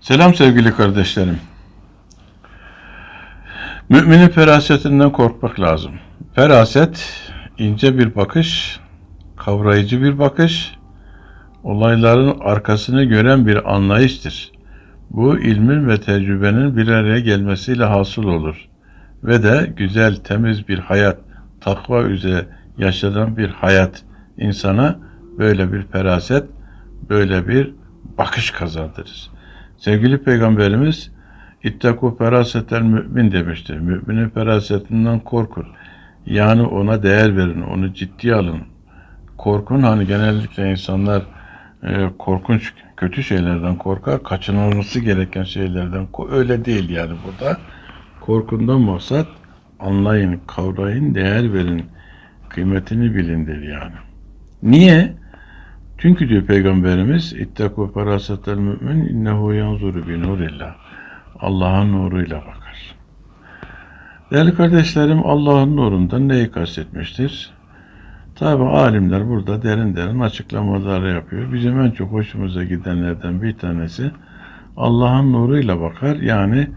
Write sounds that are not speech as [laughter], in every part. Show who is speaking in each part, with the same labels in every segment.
Speaker 1: Selam sevgili kardeşlerim. Müminin ferasetinden korkmak lazım. Feraset, ince bir bakış, kavrayıcı bir bakış, olayların arkasını gören bir anlayıştır. Bu ilmin ve tecrübenin bir araya gelmesiyle hasıl olur. Ve de güzel, temiz bir hayat, takva üzere yaşanan bir hayat insana böyle bir feraset, böyle bir bakış kazandırır. Sevgili Peygamberimiz İttaku ferasetel mümin demiştir. Müminin ferasetinden korkun. Yani ona değer verin, onu ciddiye alın. Korkun hani genellikle insanlar e, korkunç kötü şeylerden korkar, kaçınılması gereken şeylerden öyle değil yani burada. Korkundan maksat anlayın, kavrayın, değer verin, kıymetini bilindir yani. Niye? Çünkü diyor Peygamberimiz İttaku ferasetel mümin innehu yanzuru bi nurillah. Allah'ın nuruyla bakar. Değerli kardeşlerim Allah'ın nurundan neyi kastetmiştir? Tabi alimler burada derin derin açıklamalar yapıyor. Bizim en çok hoşumuza gidenlerden bir tanesi Allah'ın nuruyla bakar. Yani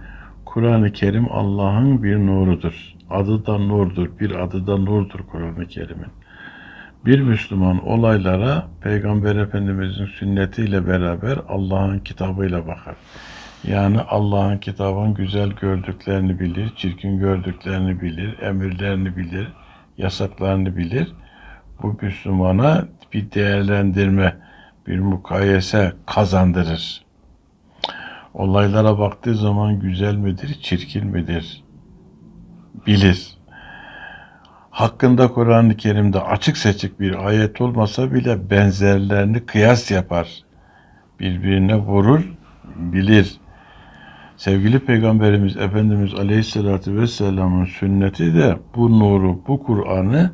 Speaker 1: Kur'an-ı Kerim Allah'ın bir nurudur. Adı da nurdur. Bir adı da nurdur Kur'an-ı Kerim'in bir Müslüman olaylara Peygamber Efendimizin sünnetiyle beraber Allah'ın kitabıyla bakar. Yani Allah'ın kitabın güzel gördüklerini bilir, çirkin gördüklerini bilir, emirlerini bilir, yasaklarını bilir. Bu Müslümana bir değerlendirme, bir mukayese kazandırır. Olaylara baktığı zaman güzel midir, çirkin midir bilir hakkında Kur'an-ı Kerim'de açık seçik bir ayet olmasa bile benzerlerini kıyas yapar. Birbirine vurur, bilir. Sevgili Peygamberimiz Efendimiz Aleyhisselatü Vesselam'ın sünneti de bu nuru, bu Kur'an'ı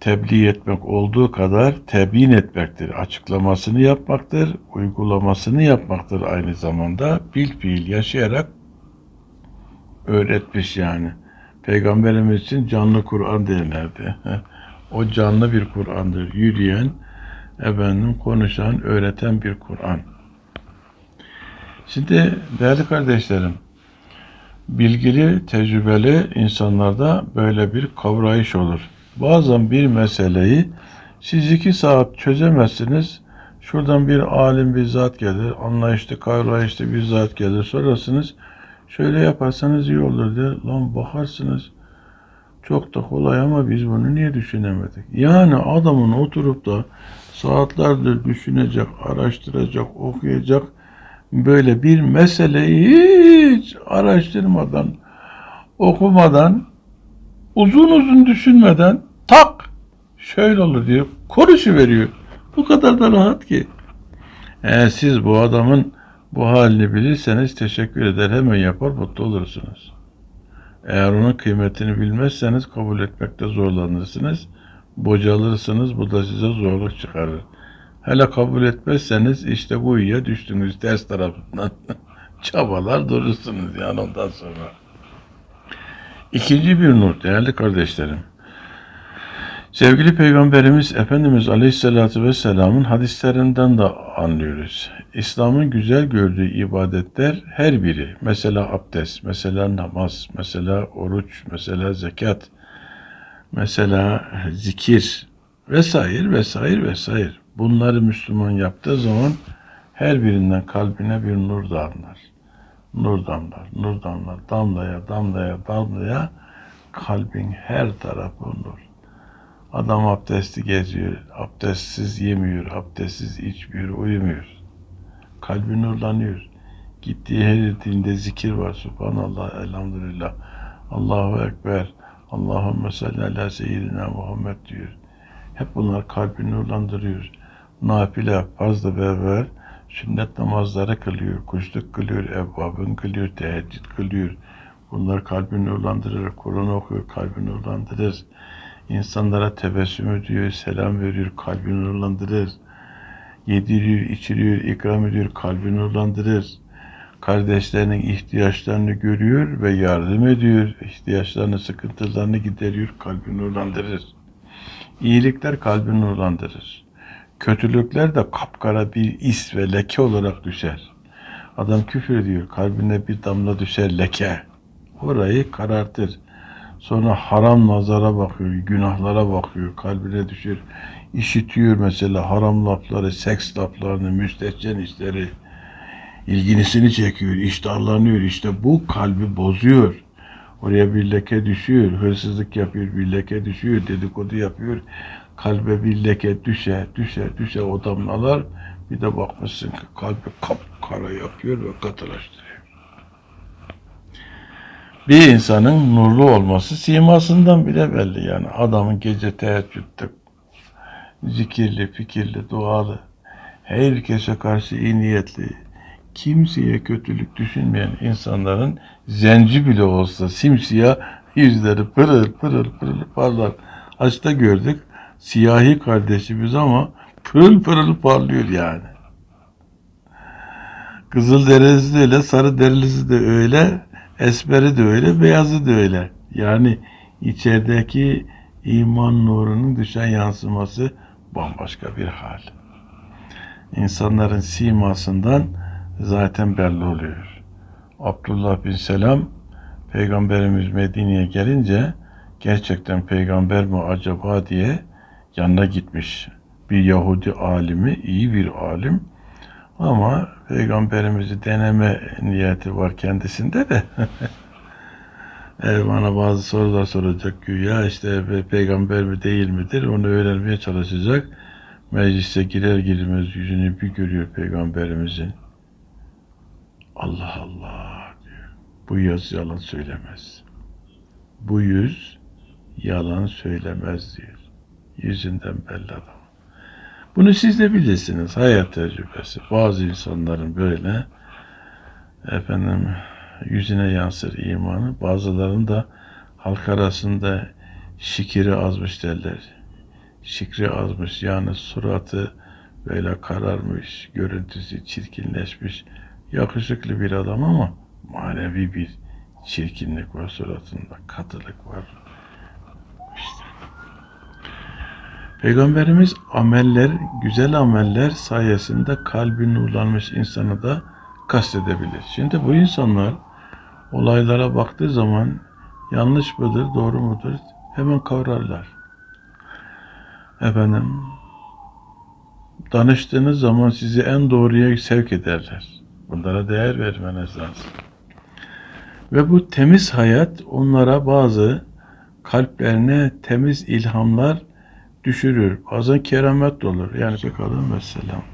Speaker 1: tebliğ etmek olduğu kadar tebyin etmektir. Açıklamasını yapmaktır, uygulamasını yapmaktır aynı zamanda. Bil fiil yaşayarak öğretmiş yani. Peygamberimiz için canlı Kur'an derlerdi. [laughs] O canlı bir Kur'an'dır. Yürüyen, efendim konuşan, öğreten bir Kur'an. Şimdi değerli kardeşlerim, bilgili, tecrübeli insanlarda böyle bir kavrayış olur. Bazen bir meseleyi siz iki saat çözemezsiniz. Şuradan bir alim bir zat gelir, anlayışlı, kavrayışlı bir zat gelir. Sonrasınız şöyle yaparsanız iyi olur diye. Lan bakarsınız çok da kolay ama biz bunu niye düşünemedik? Yani adamın oturup da saatlerdir düşünecek, araştıracak, okuyacak böyle bir meseleyi hiç araştırmadan, okumadan, uzun uzun düşünmeden tak şöyle olur diyor. Konuşu veriyor. Bu kadar da rahat ki. Eğer siz bu adamın bu halini bilirseniz teşekkür eder hemen yapar mutlu olursunuz. Eğer onun kıymetini bilmezseniz kabul etmekte zorlanırsınız. Bocalırsınız bu da size zorluk çıkarır. Hele kabul etmezseniz işte kuyuya düştünüz ters tarafından. [laughs] Çabalar durursunuz yani ondan sonra. İkinci bir nur değerli kardeşlerim. Sevgili Peygamberimiz Efendimiz Aleyhisselatü Vesselam'ın hadislerinden de anlıyoruz. İslam'ın güzel gördüğü ibadetler her biri, mesela abdest, mesela namaz, mesela oruç, mesela zekat, mesela zikir vesaire vesaire vesaire. Bunları Müslüman yaptığı zaman her birinden kalbine bir nur damlar. Nur damlar, nur damlar, damlaya damlaya damlaya kalbin her tarafı nur. Adam abdestli geziyor, abdestsiz yemiyor, abdestsiz içmiyor, uyumuyor. Kalbi nurlanıyor. Gittiği her dinde zikir var. Subhanallah, elhamdülillah. Allahu Ekber. Allahümme salli ala seyyidina Muhammed diyor. Hep bunlar kalbini nurlandırıyor. Nafile, fazla beraber sünnet namazları kılıyor, kuşluk kılıyor, evvabın kılıyor, teheccüd kılıyor. Bunlar kalbini nurlandırır, Kur'an okuyor, kalbini nurlandırır. İnsanlara tebessüm ediyor, selam veriyor, kalbini nurlandırır. Yediriyor, içiriyor, ikram ediyor, kalbini nurlandırır. Kardeşlerinin ihtiyaçlarını görüyor ve yardım ediyor. İhtiyaçlarını, sıkıntılarını gideriyor, kalbini nurlandırır. İyilikler kalbini nurlandırır. Kötülükler de kapkara bir is ve leke olarak düşer. Adam küfür ediyor. Kalbine bir damla düşer leke. Orayı karartır. Sonra haram nazara bakıyor, günahlara bakıyor, kalbine düşür. İşitiyor mesela haram lafları, seks laflarını, müstehcen işleri. ilgilisini çekiyor, iştahlanıyor. İşte bu kalbi bozuyor. Oraya bir leke düşüyor, hırsızlık yapıyor, bir leke düşüyor, dedikodu yapıyor. Kalbe bir leke düşe, düşe, düşe o damlalar. Bir de bakmışsın ki kalbi kapkara yapıyor ve katılaştırıyor. Bir insanın nurlu olması simasından bile belli yani. Adamın gece teheccüde zikirli, fikirli, dualı, herkese karşı iyi niyetli, kimseye kötülük düşünmeyen insanların zenci bile olsa simsiyah yüzleri pırıl pırıl pırıl parlar. Açta gördük siyahi kardeşimiz ama pırıl pırıl parlıyor yani. Kızıl derisi de sarı derisi de öyle, esmeri de öyle, beyazı da öyle. Yani içerideki iman nurunun dışa yansıması bambaşka bir hal. İnsanların simasından zaten belli oluyor. Abdullah bin Selam Peygamberimiz Medine'ye gelince gerçekten peygamber mi acaba diye yanına gitmiş. Bir Yahudi alimi, iyi bir alim ama peygamberimizi deneme niyeti var kendisinde de. [laughs] Eğer bana bazı sorular soracak güya işte pe- peygamber mi değil midir onu öğrenmeye çalışacak. Meclise girer girmez yüzünü bir görüyor peygamberimizin. Allah Allah diyor. Bu yüz yalan söylemez. Bu yüz yalan söylemez diyor. Yüzünden belli adam. Bunu siz de bilirsiniz. Hayat tecrübesi. Bazı insanların böyle efendim yüzüne yansır imanı. Bazılarının da halk arasında şikiri azmış derler. Şikri azmış yani suratı böyle kararmış, görüntüsü çirkinleşmiş. Yakışıklı bir adam ama manevi bir çirkinlik var suratında, katılık var. İşte. Peygamberimiz ameller, güzel ameller sayesinde kalbi nurlanmış insanı da kastedebilir. Şimdi bu insanlar olaylara baktığı zaman yanlış mıdır, doğru mudur hemen kavrarlar. Efendim, danıştığınız zaman sizi en doğruya sevk ederler. Bunlara değer vermeniz lazım. Ve bu temiz hayat onlara bazı kalplerine temiz ilhamlar düşürür. Bazen keramet olur. Yani bakalım mesela.